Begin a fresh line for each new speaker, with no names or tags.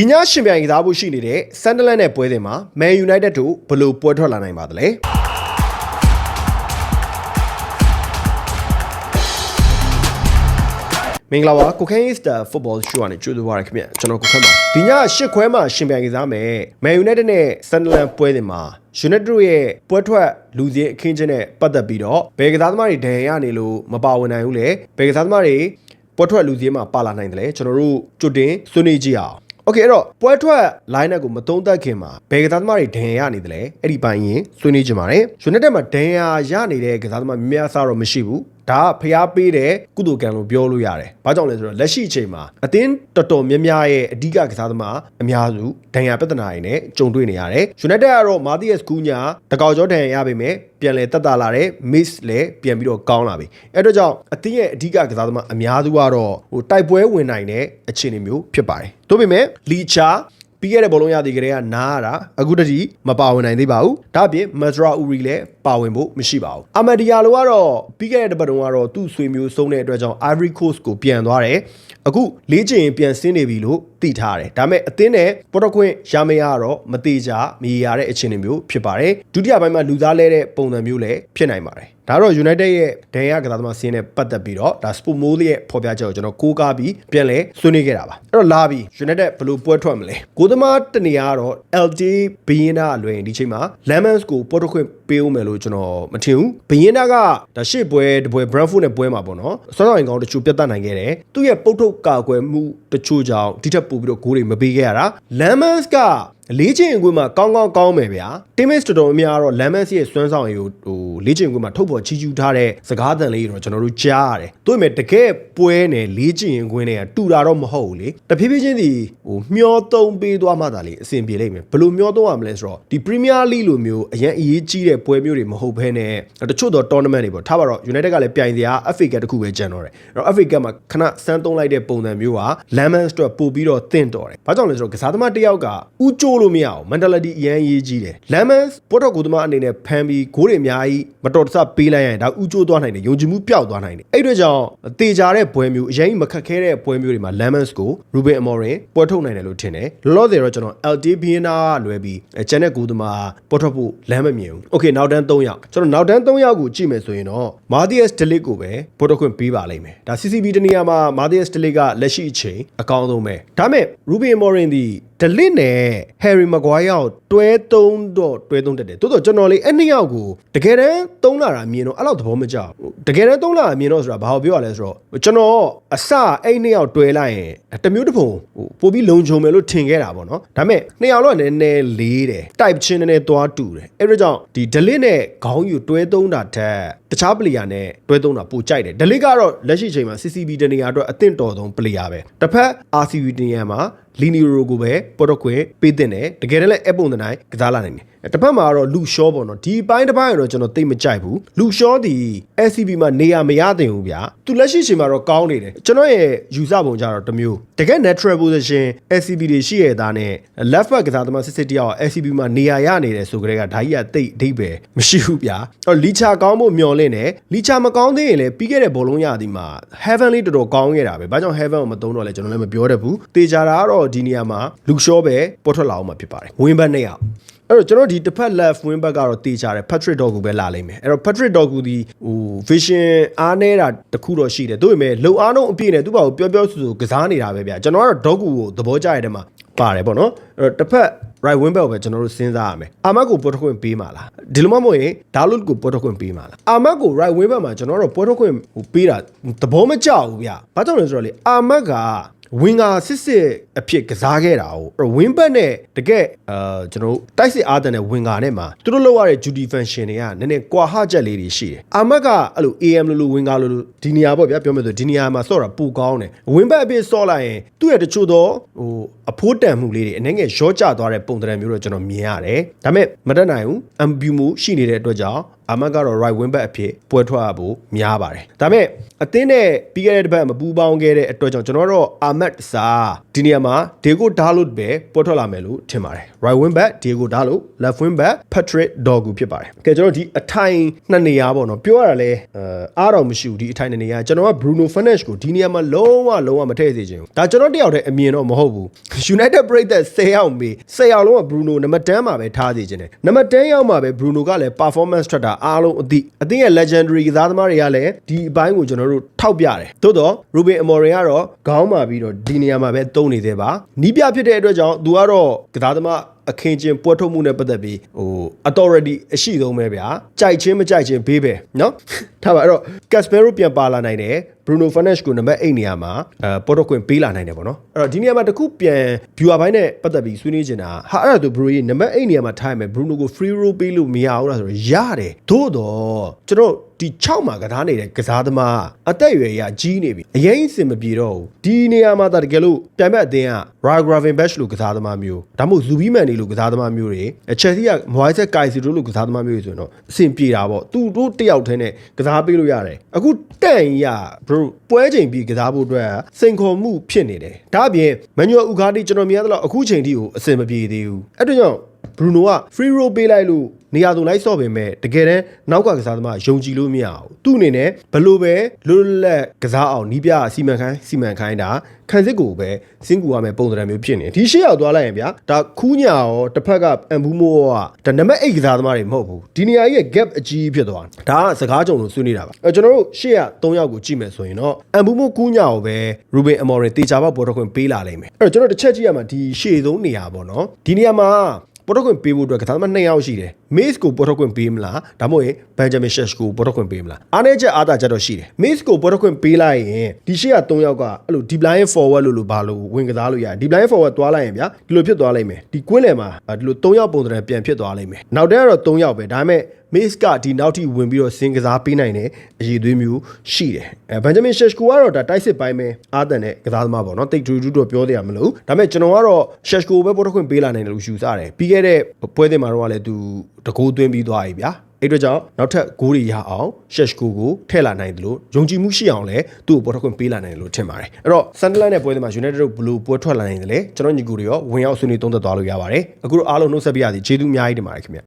ဒီညရှင်ပြိုင်ကစားဖို့ရှိနေတဲ့ဆန်ဒလန်နဲ့ပွဲစဉ်မှာ Man United တို့ဘယ်လိုပွဲထွက်လာနိုင်ပါသလဲမင်္ဂလာပါကိုခန်း is the football show နဲ့ကြိုးစားရခင်ဗျကျွန်တော်ကိုခန်းပါဒီညရှစ်ခွဲမှာရှင်ပြိုင်ကစားမယ် Man United နဲ့ Sunderland ပွဲစဉ်မှာ United တို့ရဲ့ပွဲထွက်လူစည်းအခင်းချင်းနဲ့ပတ်သက်ပြီးတော့ဘယ်ကစားသမားတွေဒဏ်ရာရနေလို့မပါဝင်နိုင်ဘူးလေဘယ်ကစားသမားတွေပွဲထွက်လူစည်းမှာပါလာနိုင်တယ်လေကျွန်တော်တို့ကြိုတင်ဆွေးနွေးကြည့်အောင် โอเคအဲ့တော့ပွဲထွက် line up ကိုမသုံးသပ်ခင်မှာဘယ်ကစားသမားတွေဒဏ်ရာရနေတယ်လဲအဲ့ဒီပိုင်းရင်ဆွေးနွေးကြပါမယ် United မှာဒဏ်ရာရနေတဲ့ကစားသမားများများစားတော့မရှိဘူး ဒါကဖျားပေးတဲ့ကုသိုလ်ကံလို့ပြောလို့ရတယ်။ဘာကြောင့်လဲဆိုတော့လက်ရှိအချိန်မှာအသင်းတော်တော်များများရဲ့အဓိကကစားသမားအများစုဒဏ်ရာပြဿနာတွေနဲ့ကြုံတွေ့နေရတယ်။ United ကတော့မာတီယက်စ်ကူညာတကောက်ကျော်ဒဏ်ရာရပေမဲ့ပြန်လဲတက်တာလာတဲ့ miss လည်းပြန်ပြီးတော့ကောင်းလာပြီ။အဲ့တော့ကြောင့်အသင်းရဲ့အဓိကကစားသမားအများစုကတော့ဟိုတိုက်ပွဲဝင်နိုင်တဲ့အခြေအနေမျိုးဖြစ်ပါတယ်။ဒါပေမဲ့လီချာ ပြီးခဲ့တဲ့ဘောလုံးရသည်ကလေးကနားရတာအခုတည်းမပါဝင်နိုင်သေးပါဘူးဒါအပြင်မက်ဒရာဦးရီလည်းပါဝင်ဖို့မရှိပါဘူးအမဒီယာလိုကတော့ပြီးခဲ့တဲ့တစ်ပတ်တုန်းကတော့သူ့ဆွေမျိုးဆုံးတဲ့အတွက်ကြောင့် Ivory Coast ကိုပြန်သွားတယ်အခုလေးချင်ပြန်ဆင်းနေပြီလို့ သိထားတယ်ဒါပေမဲ့အသင်းနဲ့ပေါ်တော့ခွင့်ရမရတော့မသေးကြမရရတဲ့အခြေအနေမျိုးဖြစ်ပါတယ်ဒုတိယပိုင်းမှာလူသားလဲတဲ့ပုံစံမျိုးလည်းဖြစ်နိုင်ပါတယ်ဒါတော့ United ရဲ့ဒဏ်ရာကစားသမားစင်းနဲ့ပတ်သက်ပြီးတော့ဒါ Sport Mode ရဲ့ဖော်ပြချက်ကိုကျွန်တော်ကိုးကားပြီးပြန်လဲဆွေးနွေးခဲ့တာပါအဲ့တော့လာပြီး United ဘယ်လိုပွဲထွက်မလဲကိုသမားတနေရာကတော့ LD ဘီယင်းနာအလွင်ဒီချိန်မှာ Lemons ကိုပေါ်တော့ခွင့် ပေးဦးမယ်လို့ကျွန်တော်မထင်ဘူးဘီယင်းနာကဒါရှေ့ပွဲတပွဲ Brentford နဲ့ပွဲမှာပေါ့နော်စောစောရင်ကောင်တချို့ပြတ်တက်နိုင်ခဲ့တယ်သူ့ရဲ့ပုတ်ထုတ်ကာကွယ်မှုတချို့ကြောင့်ဒီထက်ပိုပြီးတော့ဂိုးတွေမပေးခဲ့ရတာ Lemons က လေးချင်အကွင်းမှာကောင်းကောင်းကောင်းမယ်ဗျာ teammates တော်တော်များများတော့ Lemons ရဲ့စွမ်းဆောင်ရည်ကိုဟိုလေးချင်အကွင်းမှာထုတ်ပေါ်ချီးကျူးထားတဲ့စကားသံလေးတွေတော့ကျွန်တော်တို့ကြားရတယ်။တို့ပေမဲ့တကယ်ပွဲနဲ့လေးချင်အကွင်းတွေကတူတာတော့မဟုတ်ဘူးလေ။တဖြည်းဖြည်းချင်းဒီဟိုမျောသုံးပေးသွားမှသာလေအဆင်ပြေလိမ့်မယ်။ဘယ်လိုမျောသုံးရမလဲဆိုတော့ဒီ Premier League လိုမျိုးအရင်အရေးကြီးတဲ့ပွဲမျိုးတွေမဟုတ်ဘဲနဲ့တချို့တော့ tournament တွေပေါ့ထားပါတော့ United ကလည်းပြိုင်စရာ FA Cup တခုပဲကျန်တော့တယ်။အဲ့တော့ FA Cup မှာခဏစမ်းသုံးလိုက်တဲ့ပုံစံမျိုးက Lemons အတွက်ပို့ပြီးတော့တင့်တော်တယ်။ဘာကြောင့်လဲဆိုတော့ကစားသမားတစ်ယောက်ကဥကြိုးလို့မရအောင် mentality အရင်ရေးကြီးတယ်။ Lemons ပေါ်တော့ကိုသမားအနေနဲ့ဖမ်းပြီးဂိုးတွေအများကြီးမတော်တဆပေးလိုက်ရင်ဒါဥကြိုးသွားနိုင်တယ်။ယုံကြည်မှုပျောက်သွားနိုင်တယ်။အဲ့အတွက်ကြောင့်တေချာတဲ့ပွဲမျိုးအရင်မခက်ခဲတဲ့ပွဲမျိုးတွေမှာ Lemons ကို Ruben Amorim ပွဲထုတ်နိုင်တယ်လို့ထင်တယ်။လောလောဆယ်တော့ကျွန်တော် LD Biena လွဲပြီးကျန်တဲ့ကိုသမားပေါ်ထုတ်ဖို့လမ်းမမြင်ဘူး။ Okay နောက်တန်း3ယောက်ကျွန်တော်နောက်တန်း3ယောက်ကိုကြည့်မယ်ဆိုရင်တော့ Matthias Delic ကိုပဲပေါ်ထုတ်ခွင့်ပေးပါလိမ့်မယ်။ဒါ CCB တနေရာမှာ Matthias Delic ကလက်ရှိအချိန်အကောင်းဆုံးပဲ။ဒါပေမဲ့ Ruben Amorim ဒီ ဒလစ်နဲ့ Harry Maguire ကိုတွဲသုံးတော့တွဲသုံးတတ်တယ်။တိုးတော့ကျွန်တော်လေးအဲ့နှစ်ယောက်ကိုတကယ်တမ်းသုံးလာတာမြင်တော့အဲ့လောက်သဘောမကျဘူး။တကယ်တမ်းသုံးလာတာမြင်တော့ဆိုတာဘာကိုပြောရလဲဆိုတော့ကျွန်တော်အစအဲ့နှစ်ယောက်တွဲလိုက်ရင်တမျိုးတစ်ပုံဟိုပို့ပြီးလုံခြုံမယ်လို့ထင်ခဲ့တာပေါ့နော်။ဒါပေမဲ့နှစ်ယောက်တော့နည်းနည်းလေးတယ်။ type ချင်းနည်းနည်းသွားတူတယ်။အဲ့ဒါကြောင့်ဒီဒလစ်နဲ့ခေါင်းယူတွဲသုံးတာထက်တခြားပလေယာနဲ့တွဲသုံးတာပိုကြိုက်တယ်။ဒလစ်ကတော့လက်ရှိအချိန်မှာ CCB တနေရာအတွက်အသင့်တော်ဆုံးပလေယာပဲ။တစ်ဖက် RCB တနေရာမှာ လီနီရိုကိုပဲပေါ်တော့ခွင့်ပေးတဲ့တယ်တကယ်တမ်းလည်းအပုံတနိုင်ကစားလာနိုင်တယ်တစ်ဖက်မှာတော့လူရှောပေါ့နော်ဒီပိုင်းတစ်ပိုင်းတော့ကျွန်တော်သိမကြိုက်ဘူးလူရှောဒီ SCB မှာနေရာမရသင့်ဘူးဗျာသူလက်ရှိချိန်မှာတော့ကောင်းနေတယ်ကျွန်တော်ရဲ့ယူဆပုံကြတော့တစ်မျိုးတကယ် natural position SCB တွေရှိရတာနဲ့ left back ကစားသမားစစ်စစ်တယောက် SCB မှာနေရာရနေတယ်ဆိုကြတဲ့ကဒါကြီးကတိတ်အဓိပ္ပာယ်မရှိဘူးဗျာအဲ့လီချာကောင်းဖို့မျှော်လင့်တယ်လီချာမကောင်းသေးရင်လည်းပြီးခဲ့တဲ့ဘောလုံးရသည်မှာ heaven လေးတော်တော်ကောင်းခဲ့တာပဲဘာကြောင့် heaven ကိုမသုံးတော့လဲကျွန်တော်လည်းမပြောတတ်ဘူးတေချာတာကတော့ဒီနေရာမှာလူရှောပဲပေါ်ထွက်လာအောင်မှာဖြစ်ပါတယ်ဝင်းဘတ်နဲ့ရောက် အဲ့တော့ကျွန်တော်ဒီတစ်ဖက် left wing back ကတော့တေချာတယ် Patrick Dogu ပဲလာလိမ့်မယ်အဲ့တော့ Patrick Dogu ဒီဟို vision အားနေတာတခုတော့ရှိတယ်ဒါပေမဲ့လုံအားလုံးအပြည့်နဲ့သူ့ဘာကိုပြောပြောဆိုဆိုကစားနေတာပဲဗျာကျွန်တော်ကတော့ Dogu ကိုသဘောကျရတဲ့မှာပါတယ်ပေါ့နော်အဲ့တော့တစ်ဖက် right wing back ကိုပဲကျွန်တော်တို့စဉ်းစားရမယ်အာမတ်ကိုပေါ်ထုတ်ခွင့်ပေးမှာလားဒီလိုမှမဟုတ်ရင်ဒါလုတ်ကိုပေါ်ထုတ်ခွင့်ပေးမှာလားအာမတ်ကို right wing back မှာကျွန်တော်တို့ပေါ်ထုတ်ခွင့်ဟိုပေးတာသဘောမကျဘူးဗျာဘာကြောင့်လဲဆိုတော့လေအာမတ်က ဝင်ကစစ်စစ်အဖြစ်ကစားခဲ့တာကိုဝင်းဘတ်နဲ့တကယ်အာကျွန်တော်တို့တိုက်စစ်အားတန်တဲ့ဝင်ကာနဲ့မှာသူတို့လောက်ရတဲ့ duty function တွေကနည်းနည်းကွာဟချက်လေးတွေရှိတယ်အာမတ်ကအဲ့လို AM လိုလိုဝင်ကာလိုလိုဒီနေရာပေါ့ဗျာပြောမယ်ဆိုဒီနေရာမှာဆော့တာပူကောင်းတယ်ဝင်းဘတ်အဖြစ်ဆော့လိုက်ရင်သူ့ရဲ့တချို့သောဟိုအဖိုးတန်မှုလေးတွေအနေငယ်ရောကျသွားတဲ့ပုံသဏ္ဍာန်မျိုးတော့ကျွန်တော်မြင်ရတယ်ဒါပေမဲ့မတတ်နိုင်ဘူးအမ်ဘျူမှုရှိနေတဲ့အတွက်ကြောင့် အာမတ်ကတော့ right wing back အဖြစ်ပွဲထွက်ရဖို့များပါတယ်ဒါပေမဲ့အသင်းနဲ့ပြီးခဲ့တဲ့တစ်ပတ်မပူးပေါင်းခဲ့တဲ့အတွက်ကြောင့်ကျွန်တော်တို့အာမတ်စာဒီနေရာမှာ Diego Dalot ပဲပွဲထွက်လာမယ်လို့ထင်ပါတယ် right wing back Diego Dalot left wing back Patrick Dorgu ဖြစ်ပါတယ်ကဲကျွန်တော်ဒီအထိုင်နှစ်နေရာပေါ့နော်ပြောရတာလဲအဲအားတော့မရှိဘူးဒီအထိုင်နှစ်နေရာကျွန်တော်က Bruno Fernandes ကိုဒီနေရာမှာလုံးဝလုံးဝမထည့်စေချင်ဘူးဒါကျွန်တော်တယောက်တည်းအမြင်တော့မဟုတ်ဘူး United ပြိသက်10ယောက်မေး10ယောက်လုံးက Bruno နံပါတ်10မှာပဲထားစေချင်တယ်နံပါတ်10ယောက်မှာပဲ Bruno ကလည်း performance ထွက်တာအားလုံးအသည့်အသင်းရဲ့ legendary ကစားသမားတွေကလည်းဒီအပိုင်းကိုကျွန်တော်တို့ထောက်ပြတယ်သို့တော့ Ruben Amorim ကတော့ခေါင်းမာပြီးတော့ဒီနေရာမှာပဲတုံးနေသေးပါနီးပြဖြစ်တဲ့အတွက်ကြောင့်သူကတော့ကစားသမားအခင်းချင်းပွဲထုတ်မှုနဲ့ပတ်သက်ပြီးဟို authority အရှိဆုံးပဲဗျာကြိုက်ချင်းမကြိုက်ချင်းဘေးပဲเนาะထားပါအဲ့တော့ Casemiro ပြန်ပါလာနိုင်တယ် Bruno Fernandes ကိုနံပါတ်8နေရာမှာအဲပေါ်တော့ခွင့်ပေးလာနိုင်တယ်ပေါ့နော်အဲ့တော့ဒီနေရာမှာတခုပြန် viewer ဘိုင်းနဲ့ပတ်သက်ပြီးဆွေးနွေးချင်တာဟာအဲ့ဒါဆို Bruno ကြီးနံပါတ်8နေရာမှာထားရမယ် Bruno ကို free roll ပေးလို့မရဘူးလားဆိုတော့ရတယ်သို့တော့ကျွန်တော်ဒီ6မှာကစားနေတဲ့ကစားသမားအသက်အရွယ်ရကြီးနေပြီအရင်အစင်မပြေတော့ဘူးဒီနေရာမှာဒါတကယ်လို့ပြန်မဲ့အသင်းက Ragraven Bash လို့ကစားသမားမျိုးဒါမှမဟုတ် Zubiman နေလို့ကစားသမားမျိုးတွေ Chelsea က Moises Caicedo လို့ကစားသမားမျိုးတွေဆိုရင်တော့အဆင်ပြေတာပေါ့သူတို့တယောက်တည်းနဲ့ကစားပေးလို့ရတယ်အခုတန့်ရ bro ပွဲချိန်ပြီးကစားဖို့အတွက်စိန်ခေါ်မှုဖြစ်နေတယ်ဒါအပြင် Manuel Ugarte ကျွန်တော်မြင်ရသလောက်အခုချိန်ထိကိုအဆင်မပြေသေးဘူးအဲ့ဒါကြောင့် Bruno က free roll ပေးလိုက်လို့ နေရာသူလိုက်ဆော့ပေမဲ့တကယ်တမ်းနောက်ကကစားသမားယုံကြည်လို့မရဘူးသူ့အနေနဲ့ဘလို့ပဲလွတ်လပ်ကစားအောင်နီးပြစီမံခိုင်းစီမံခိုင်းတာခံစစ်ကိုပဲစင်ကူရမယ်ပုံစံမျိုးဖြစ်နေဒီရှေ့ရောက်သွားလိုက်ရင်ဗျာဒါခူးညာရောတစ်ဖက်ကအန်ဘူးမိုးကဒါနံပါတ်8ကစားသမားတွေမဟုတ်ဘူးဒီနေရာကြီးရဲ့ gap အကြီးဖြစ်သွားတာဒါကစကားကြုံလို့ဆွေးနွေးတာပါအဲကျွန်တော်တို့ရှေ့က3ယောက်ကိုကြည့်မယ်ဆိုရင်တော့အန်ဘူးမိုးကူးညာရောပဲ Ruben Amorim တေချာဘောပေါ်တော့ခွင့်ပေးလာလိမ့်မယ်အဲ့တော့ကျွန်တော်တစ်ချက်ကြည့်ရမှာဒီရှေ့ဆုံးနေရာပေါ့နော်ဒီနေရာမှာပေါ်တော့ခွင့်ပေးဖို့အတွက်ကစားသမား2ယောက်ရှိတယ်။ Mace ကိုပေါ်တော့ခွင့်ပေးမလား။ဒါမှမဟုတ်ရင် Benjamin Sheshko ကိုပေါ်တော့ခွင့်ပေးမလား။အားနည်းချက်အားသာချက်တော့ရှိတယ်။ Mace ကိုပေါ်တော့ခွင့်ပေးလိုက်ရင်ဒီရှေ့က3ယောက်ကအဲ့လို deep line forward လို့လို့ဘာလို့ဝင်ကစားလို့ရတယ်။ deep line forward သွားလိုက်ရင်ဗျာဒီလိုဖြစ်သွားလိမ့်မယ်။ဒီကွင်းလယ်မှာဒီလို3ယောက်ပုံစံပြန်ဖြစ်သွားလိမ့်မယ်။နောက်တန်းကတော့3ယောက်ပဲ။ဒါပေမဲ့ Mace ကဒီနောက်ထိဝင်ပြီးတော့စင်ကစားပေးနိုင်တဲ့အရေးသွေးမျိုးရှိတယ်။အဲ Benjamin Sheshko ကတော့ဒါတိုက်စစ်ပိုင်းပဲအာသန်နဲ့ကစားသမားပေါ့နော်။တိတ်ထူးထူးတော့ပြောသေးရမလို့။ဒါပေမဲ့ကျွန်တော်ကတော့ Sheshko ပဲပေါ်တော့ခွင့်ပေးလာနိုင်တယ်လို့ယူဆတယ်။ပြီးခဲ့တဲ့ပွဲစဉ်မှာတော့လည်းသူတကိုးသွင်းပြီးသွားပြီဗျာ။အဲ့အတွက်ကြောင့်နောက်ထပ်ဂိုးတွေရအောင်ရှက်ရှ်ကိုကိုထည့်လာနိုင်တယ်လို့ယုံကြည်မှုရှိအောင်လဲသူ့ကိုပေါ်ထွက်ခွင့်ပေးလာနိုင်တယ်လို့ထင်ပါတယ်အဲ့တော့ဆန်ဒလန်နဲ့ပွဲစဉ်မှာ United တို့ဘလို့ပွဲထွက်လာနိုင်တယ်လဲကျွန်တော်ညီကူတွေရောဝင်ရောက်ဆွေးနွေးသုံးသပ်သွားလို့ရပါတယ်အခုတော့အားလုံးနှုတ်ဆက်ပြရစီကျေးဇူးအများကြီးတင်ပါတယ်ခင်ဗျ